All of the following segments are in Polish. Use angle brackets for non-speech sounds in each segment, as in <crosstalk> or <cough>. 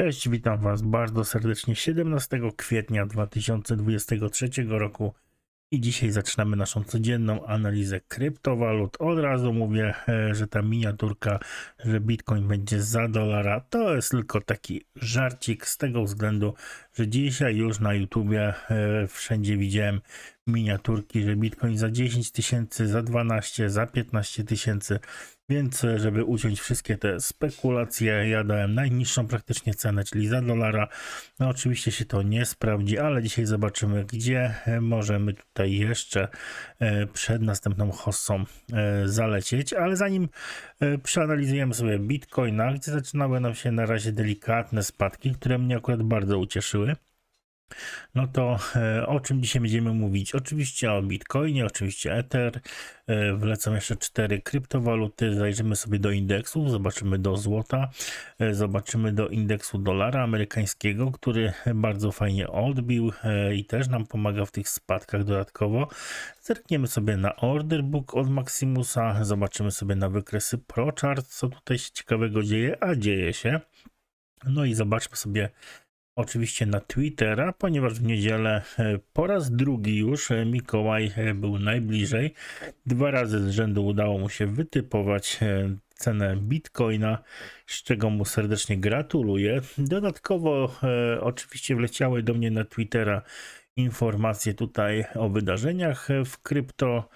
Cześć, witam Was bardzo serdecznie 17 kwietnia 2023 roku i dzisiaj zaczynamy naszą codzienną analizę kryptowalut. Od razu mówię, e, że ta miniaturka, że Bitcoin będzie za dolara, to jest tylko taki żarcik z tego względu, że dzisiaj już na YouTubie e, wszędzie widziałem miniaturki, że Bitcoin za 10 tysięcy, za 12, za 15 tysięcy, więc e, żeby uciąć wszystkie te spekulacje, ja dałem najniższą praktycznie cenę, czyli za dolara. No oczywiście się to nie sprawdzi, ale dzisiaj zobaczymy, gdzie e, możemy tutaj jeszcze przed następną hossą zalecieć. Ale zanim przeanalizujemy sobie Bitcoina, gdzie zaczynały nam się na razie delikatne spadki, które mnie akurat bardzo ucieszyły. No to e, o czym dzisiaj będziemy mówić? Oczywiście o Bitcoinie, oczywiście Ether. E, wlecą jeszcze cztery kryptowaluty. Zajrzymy sobie do indeksów, zobaczymy do złota, e, zobaczymy do indeksu dolara amerykańskiego, który bardzo fajnie odbił i też nam pomaga w tych spadkach dodatkowo. Zerkniemy sobie na order book od Maximusa, zobaczymy sobie na wykresy ProChart, co tutaj się ciekawego dzieje, a dzieje się. No i zobaczmy sobie oczywiście na Twittera, ponieważ w niedzielę e, po raz drugi już e, Mikołaj e, był najbliżej. Dwa razy z rzędu udało mu się wytypować cenę bitcoina, z czego mu serdecznie gratuluję. Dodatkowo oczywiście wleciały do mnie na Twittera informacje tutaj o wydarzeniach w krypto.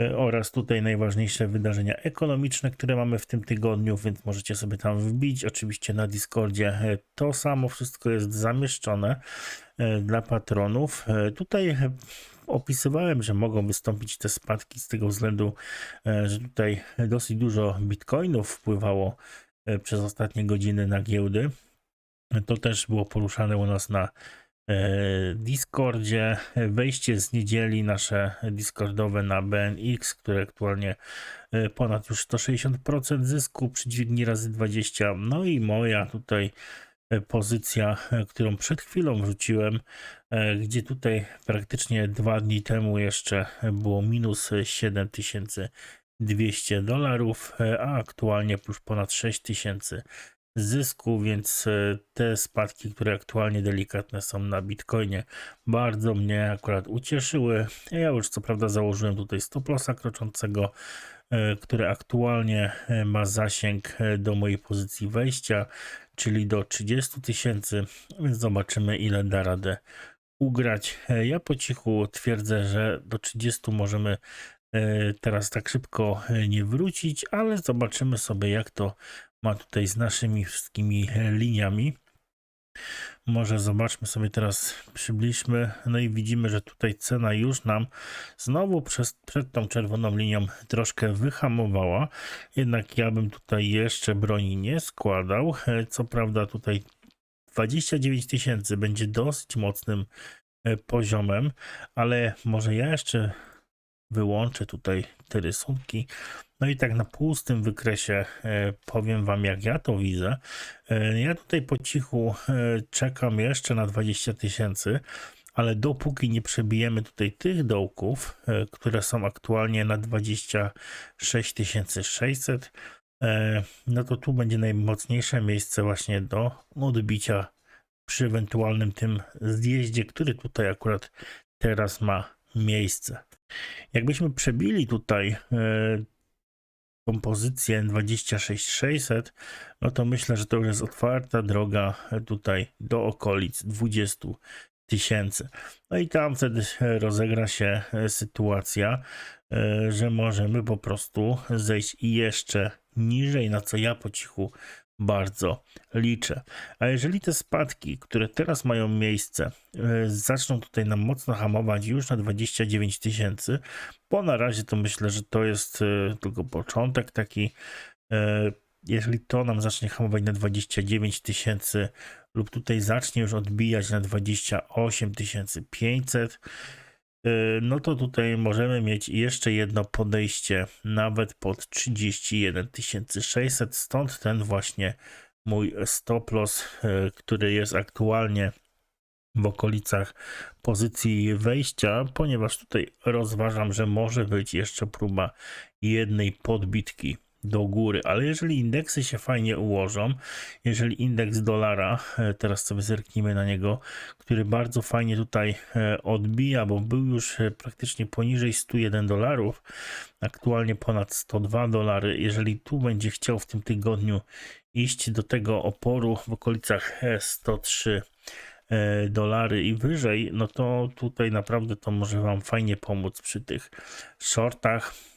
E, oraz tutaj najważniejsze wydarzenia ekonomiczne, które mamy w tym tygodniu, więc możecie sobie tam wbić. Oczywiście na Discordzie e, to samo wszystko jest zamieszczone e, dla patronów. Tutaj opisywałem, że mogą wystąpić te spadki z tego względu, że tutaj dosyć dużo bitcoinów wpływało przez ostatnie godziny na giełdy. To też było poruszane u nas na Discordzie. Wejście z niedzieli nasze Discordowe na BNX, które aktualnie e, ponad już 160% zysku przy dźwigni razy 20. No i moja tutaj e, pozycja, którą przed chwilą wrzuciłem, gdzie tutaj praktycznie dwa dni temu jeszcze było minus 7200 dolarów, a aktualnie już ponad 6000 zysku, więc e, te spadki, które aktualnie delikatne są na Bitcoinie, bardzo mnie akurat ucieszyły. Ja już co prawda założyłem tutaj stop lossa kroczącego, e, które aktualnie e, ma zasięg do mojej pozycji wejścia, czyli do 30 tysięcy, więc zobaczymy ile da radę ugrać. Ja po cichu twierdzę, że do 30 możemy teraz tak szybko nie wrócić, ale zobaczymy sobie jak to ma tutaj z naszymi wszystkimi liniami. Może zobaczmy sobie teraz, przybliżmy, no i widzimy, że tutaj cena już nam znowu przez, przed tą czerwoną linią troszkę wyhamowała. Jednak ja bym tutaj jeszcze broni nie składał. Co prawda tutaj 29 tysięcy będzie dosyć mocnym e, poziomem, ale może ja jeszcze wyłączę tutaj te rysunki. No i tak na pustym wykresie e, powiem Wam, jak ja to widzę. E, ja tutaj po cichu e, czekam jeszcze na 20 tysięcy, ale dopóki nie przebijemy tutaj tych dołków, które są aktualnie na 26 600, no to tu będzie najmocniejsze miejsce właśnie do odbicia przy ewentualnym tym zjeździe, który tutaj akurat teraz ma miejsce. Jakbyśmy przebili tutaj kompozycję 26600, no to myślę, że to już jest otwarta droga tutaj do okolic 20 tysięcy. No i tam wtedy rozegra się sytuacja, e, że możemy po prostu zejść jeszcze niżej, na co ja po cichu bardzo liczę. A jeżeli te spadki, które teraz mają miejsce, e, zaczną tutaj nam mocno hamować już na 29 tysięcy, bo na razie to myślę, że to jest e, tylko początek taki. E, jeżeli to nam zacznie hamować na 29 tysięcy lub tutaj zacznie już odbijać na 28 500, no to tutaj możemy mieć jeszcze jedno podejście nawet pod 31 600, stąd ten właśnie mój stop loss, e, który jest aktualnie w okolicach pozycji wejścia, ponieważ tutaj rozważam, że może być jeszcze próba jednej podbitki do góry, ale jeżeli indeksy się fajnie ułożą, jeżeli indeks dolara, e, teraz sobie zerknijmy na niego, który bardzo fajnie tutaj e, odbija, bo był już e, praktycznie poniżej 101 dolarów, aktualnie ponad 102 dolary. Jeżeli tu będzie chciał w tym tygodniu iść do tego oporu w okolicach 103 e, dolary i wyżej, no to tutaj naprawdę to może Wam fajnie pomóc przy tych shortach.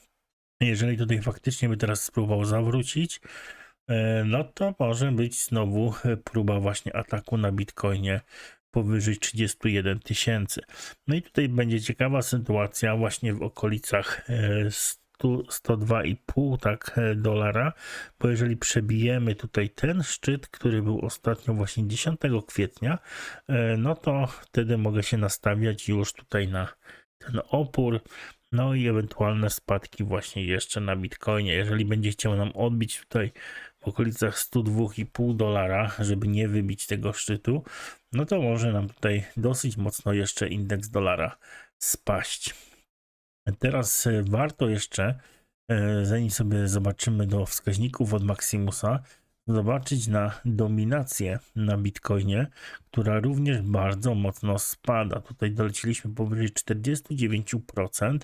Jeżeli tutaj faktycznie by teraz spróbował zawrócić, e, no to może być znowu e, próba właśnie ataku na Bitcoinie powyżej 31 tysięcy. No i tutaj będzie ciekawa sytuacja właśnie w okolicach e, 100, 102,5 tak e, dolara, bo jeżeli przebijemy tutaj ten szczyt, który był ostatnio właśnie 10 kwietnia, no to wtedy mogę się nastawiać już tutaj na ten opór, no i ewentualne spadki właśnie jeszcze na Bitcoinie. Jeżeli będzie chciał nam odbić tutaj w okolicach 102,5 dolara, żeby nie wybić tego szczytu, no to może nam tutaj dosyć mocno jeszcze indeks dolara spaść. Teraz e, warto jeszcze, e, zanim sobie zobaczymy do wskaźników od Maximusa, zobaczyć na dominację na Bitcoinie, która również bardzo mocno spada. Tutaj doleciliśmy powyżej 49%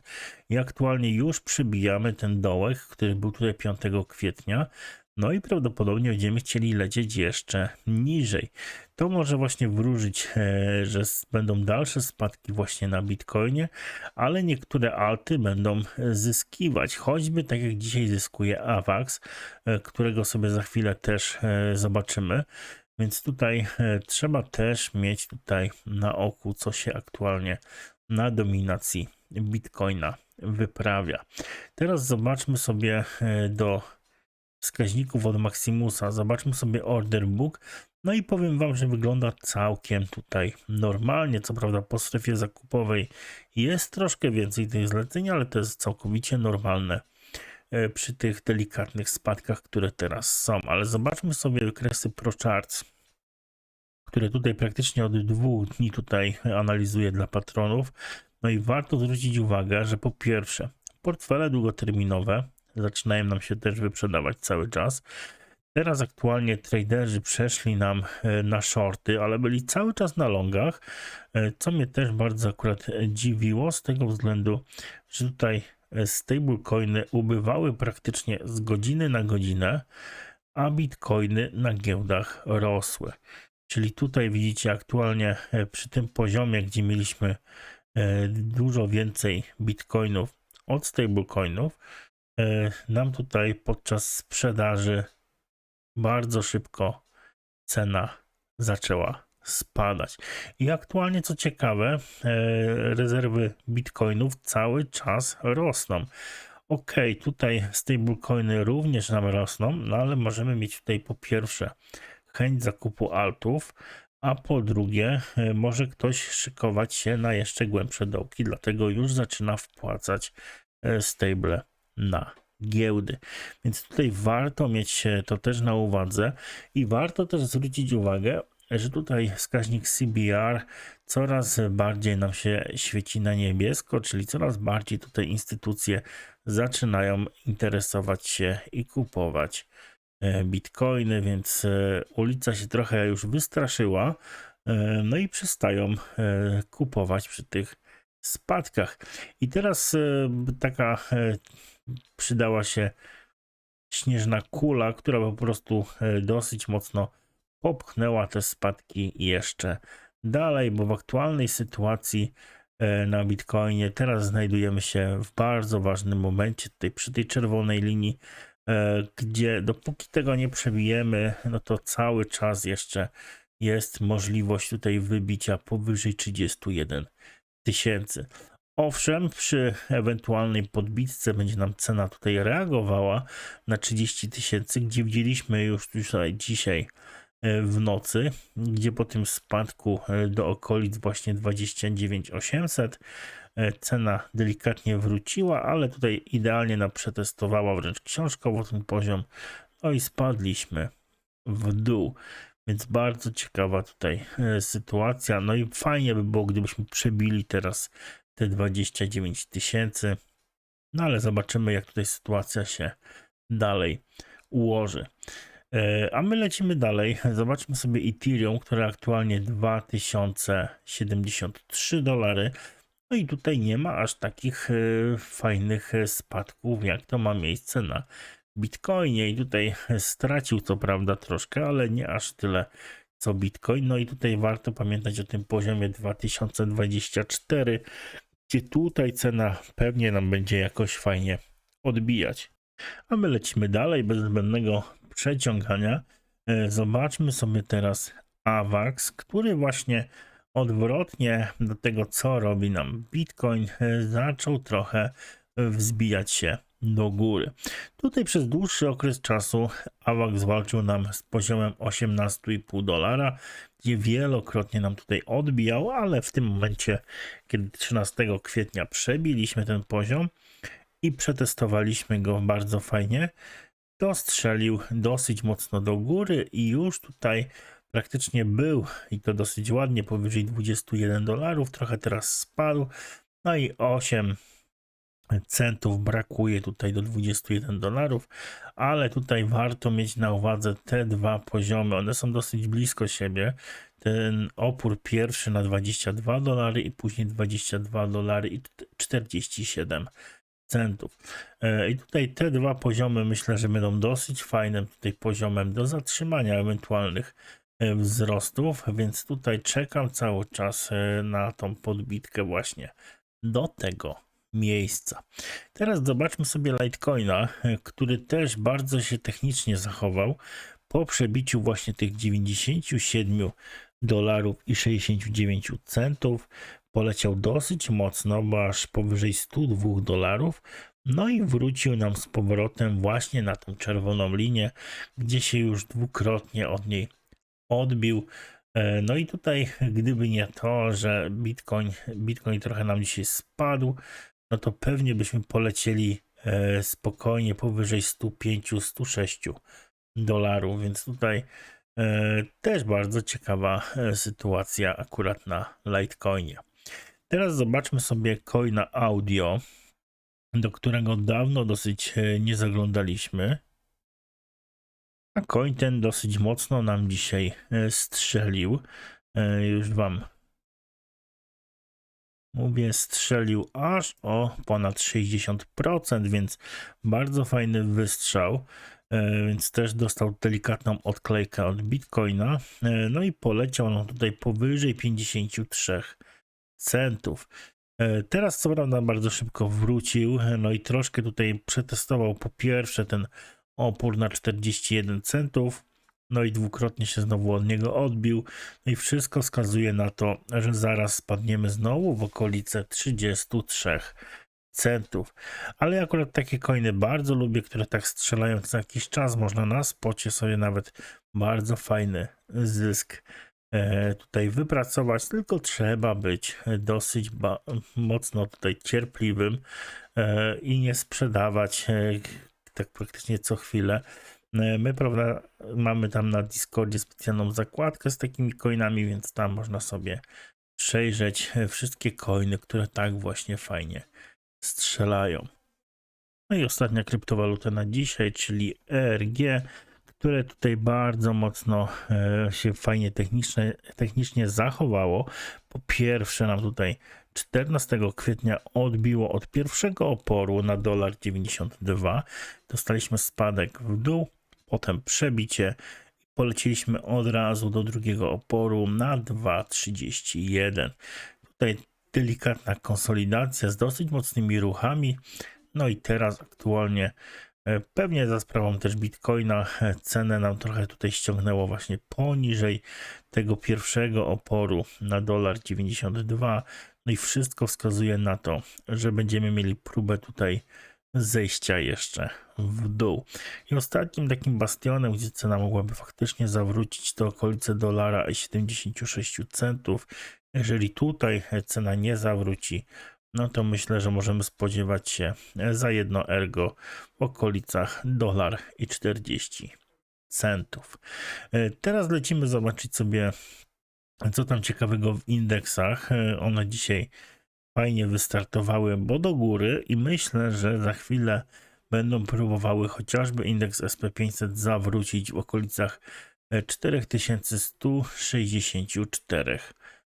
i aktualnie już przebijamy ten dołek, który był tutaj 5 kwietnia. No i prawdopodobnie będziemy chcieli lecieć jeszcze niżej. To może właśnie wróżyć, e, że będą dalsze spadki właśnie na Bitcoinie, ale niektóre alty będą zyskiwać, choćby tak jak dzisiaj zyskuje AVAX, e, którego sobie za chwilę też e, zobaczymy. Więc tutaj trzeba też mieć tutaj na oku, co się aktualnie na dominacji Bitcoina wyprawia. Teraz zobaczmy sobie do wskaźników od Maximusa. Zobaczmy sobie order book. No i powiem Wam, że wygląda całkiem tutaj normalnie. Co prawda po strefie zakupowej jest troszkę więcej tych zleceń, ale to jest całkowicie normalne e, przy tych delikatnych spadkach, które teraz są. Ale zobaczmy sobie wykresy ProCharts, które tutaj praktycznie od dwóch dni tutaj analizuję dla patronów. No i warto zwrócić uwagę, że po pierwsze portfele długoterminowe zaczynają nam się też wyprzedawać cały czas. Teraz aktualnie traderzy przeszli nam e, na shorty, ale byli cały czas na longach, e, co mnie też bardzo akurat dziwiło z tego względu, że tutaj e, stablecoiny ubywały praktycznie z godziny na godzinę, a bitcoiny na giełdach rosły. Czyli tutaj widzicie aktualnie przy tym poziomie, gdzie mieliśmy dużo więcej bitcoinów od stablecoinów, nam tutaj podczas sprzedaży bardzo szybko cena zaczęła spadać. I aktualnie, co ciekawe, e, rezerwy bitcoinów cały czas rosną. Ok, tutaj stablecoiny również nam rosną, no ale możemy mieć tutaj po pierwsze chęć zakupu altów, a po drugie e, może ktoś szykować się na jeszcze głębsze dołki, dlatego już zaczyna wpłacać e, stable na giełdy. Więc tutaj warto mieć to też na uwadze i warto też zwrócić uwagę, że tutaj wskaźnik CBR coraz bardziej nam się świeci na niebiesko, czyli coraz bardziej tutaj instytucje zaczynają interesować się i kupować e, bitcoiny, więc e, ulica się trochę już wystraszyła, e, no i przestają kupować przy tych spadkach. I teraz e, taka e, przydała się śnieżna kula, która po prostu e, dosyć mocno popchnęła te spadki jeszcze dalej, bo w aktualnej sytuacji na Bitcoinie teraz znajdujemy się w bardzo ważnym momencie tutaj przy tej czerwonej linii, gdzie dopóki tego nie przebijemy, no to cały czas jeszcze jest możliwość tutaj wybicia powyżej 31 tysięcy. Owszem, przy ewentualnej podbitce będzie nam cena tutaj reagowała na 30 tysięcy, gdzie widzieliśmy już tutaj dzisiaj e, w nocy, gdzie po tym spadku e, do okolic właśnie 29 800 e, cena delikatnie wróciła, ale tutaj idealnie nam przetestowała wręcz książkowo ten poziom, no i spadliśmy w dół. Więc bardzo ciekawa tutaj e, sytuacja. No i fajnie by było, gdybyśmy przebili teraz te 29 tysięcy. No ale zobaczymy, jak tutaj sytuacja się dalej ułoży. E, A my lecimy dalej. Zobaczmy sobie Ethereum, które aktualnie 2073 dolary. No i tutaj nie ma aż takich e, fajnych spadków, jak to ma miejsce na Bitcoinie. I tutaj <laughs> stracił co prawda troszkę, ale nie aż tyle co Bitcoin. No i tutaj warto pamiętać o tym poziomie 2024, gdzie tutaj cena pewnie nam będzie jakoś fajnie odbijać. A my lecimy dalej bez zbędnego przeciągania. E, Zobaczmy sobie teraz AVAX, który właśnie odwrotnie do tego, co robi nam Bitcoin, e, zaczął trochę wzbijać się do góry. Tutaj przez dłuższy okres czasu AVAX walczył nam z poziomem 18,5 dolara, gdzie wielokrotnie nam tutaj odbijał, ale w tym momencie, kiedy 13 kwietnia przebiliśmy ten poziom i przetestowaliśmy go bardzo fajnie, to strzelił dosyć mocno do góry i już tutaj praktycznie był i to dosyć ładnie powyżej 21 dolarów, trochę teraz spadł, no i 8 centów brakuje tutaj do 21 dolarów, ale tutaj warto mieć na uwadze te dwa poziomy, one są dosyć blisko siebie, ten opór pierwszy na 22 dolary i później 22 dolary i 47 centów. E, I tutaj te dwa poziomy myślę, że będą dosyć fajnym tutaj poziomem do zatrzymania ewentualnych e, wzrostów, więc tutaj czekam cały czas e, na tą podbitkę właśnie do tego miejsca. Teraz zobaczmy sobie Litecoina, e, który też bardzo się technicznie zachował po przebiciu właśnie tych 97 dolarów i 69 centów. Poleciał dosyć mocno, bo aż powyżej 102 dolarów. No i wrócił nam z powrotem właśnie na tą czerwoną linię, gdzie się już dwukrotnie od niej odbił. E, No i tutaj, gdyby nie to, że Bitcoin, Bitcoin trochę nam dzisiaj spadł, no to pewnie byśmy polecieli e, spokojnie powyżej 105-106 dolarów, więc tutaj e, też bardzo ciekawa e, sytuacja akurat na Litecoinie. Teraz zobaczmy sobie coina audio, do którego dawno dosyć nie zaglądaliśmy. A coin ten dosyć mocno nam dzisiaj strzelił. Już wam mówię, strzelił aż o ponad 60%, więc bardzo fajny wystrzał. E, Więc też dostał delikatną odklejkę od Bitcoina. E, No i poleciał nam tutaj powyżej 53 centów. E, Teraz co prawda bardzo szybko wrócił, no i troszkę tutaj przetestował po pierwsze ten opór na 41 centów, no i dwukrotnie się znowu od niego odbił, no i wszystko wskazuje na to, że zaraz spadniemy znowu w okolice 33 centów. Ale ja akurat takie coiny bardzo lubię, które tak strzelają co jakiś czas, można na spocie sobie nawet bardzo fajny zysk e, tutaj wypracować, tylko trzeba być dosyć mocno tutaj cierpliwym e, i nie sprzedawać e, tak praktycznie co chwilę. E, My, prawda, mamy tam na Discordzie specjalną zakładkę z takimi coinami, więc tam można sobie przejrzeć e, wszystkie coiny, które tak właśnie fajnie strzelają. No i ostatnia kryptowaluta na dzisiaj, czyli ERG, które tutaj bardzo mocno e, się fajnie technicznie, technicznie zachowało. Po pierwsze nam tutaj 14 kwietnia odbiło od pierwszego oporu na dolar 92. Dostaliśmy spadek w dół, potem przebicie poleciliśmy od razu do drugiego oporu na 2,31. Tutaj delikatna konsolidacja z dosyć mocnymi ruchami. No i teraz aktualnie e, pewnie za sprawą też Bitcoina e, cenę nam trochę tutaj ściągnęło właśnie poniżej tego pierwszego oporu na dolar 92. No i wszystko wskazuje na to, że będziemy mieli próbę tutaj zejścia jeszcze w dół. I ostatnim takim bastionem, gdzie cena mogłaby faktycznie zawrócić to okolice dolara i 76 centów. Jeżeli tutaj cena nie zawróci, no to myślę, że możemy spodziewać się za jedno ergo w okolicach dolar i 40 centów. Teraz lecimy zobaczyć sobie, co tam ciekawego w indeksach. One dzisiaj fajnie wystartowały, bo do góry i myślę, że za chwilę będą próbowały chociażby indeks SP500 zawrócić w okolicach e, 4164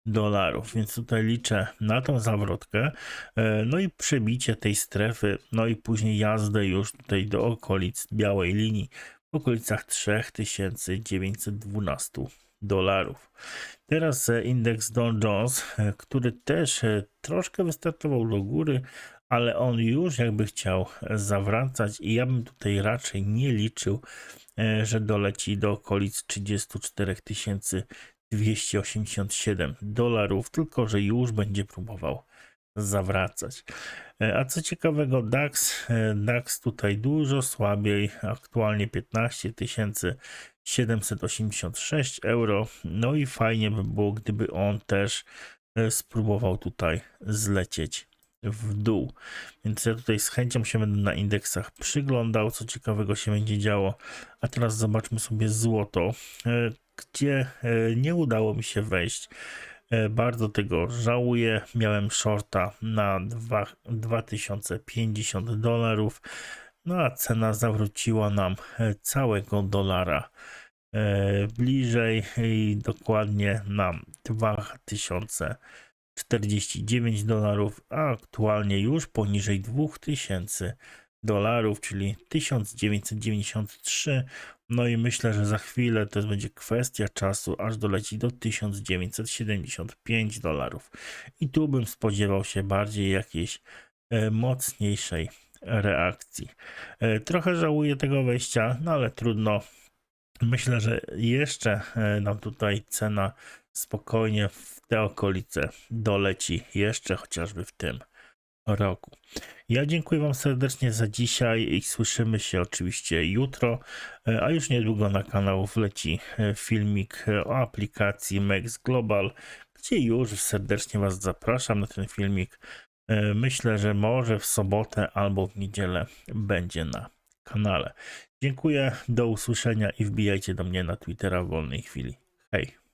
dolarów, więc tutaj liczę na tą zawrotkę, e, no i przebicie tej strefy, no i później jazdę już tutaj do okolic białej linii w okolicach 3912 dolarów. Teraz e, indeks Dow Jones, e, który też e, troszkę wystartował do góry, ale on już jakby chciał zawracać i ja bym tutaj raczej nie liczył, że doleci do okolic 34 287 dolarów, tylko że już będzie próbował zawracać. E, A co ciekawego, DAX, e, DAX tutaj dużo słabiej, aktualnie 15 786 euro. No i fajnie by było, gdyby on też e, spróbował tutaj zlecieć w dół. Więc ja tutaj z chęcią się będę na indeksach przyglądał, co ciekawego się będzie działo. A teraz zobaczmy sobie złoto, gdzie nie udało mi się wejść. E, Bardzo tego żałuję. Miałem shorta na dwa- 2050 dolarów, no a cena zawróciła nam e, całego dolara. E, bliżej i dokładnie na 2049 dolarów, a aktualnie już poniżej 2000 dolarów, czyli 1993. No i myślę, że za chwilę to będzie kwestia czasu, aż doleci do 1975 dolarów. I tu bym spodziewał się bardziej jakiejś e, mocniejszej reakcji. E, trochę żałuję tego wejścia, no ale trudno. Myślę, że jeszcze e, nam tutaj cena spokojnie w te okolice doleci, jeszcze chociażby w tym roku. Ja dziękuję Wam serdecznie za dzisiaj i słyszymy się oczywiście jutro, e, a już niedługo na kanał wleci e, filmik e, o aplikacji Mex Global, gdzie już serdecznie Was zapraszam na ten filmik. Myślę, że może w sobotę albo w niedzielę będzie na kanale. Dziękuję, do usłyszenia i wbijajcie do mnie na Twittera w wolnej chwili. Hej!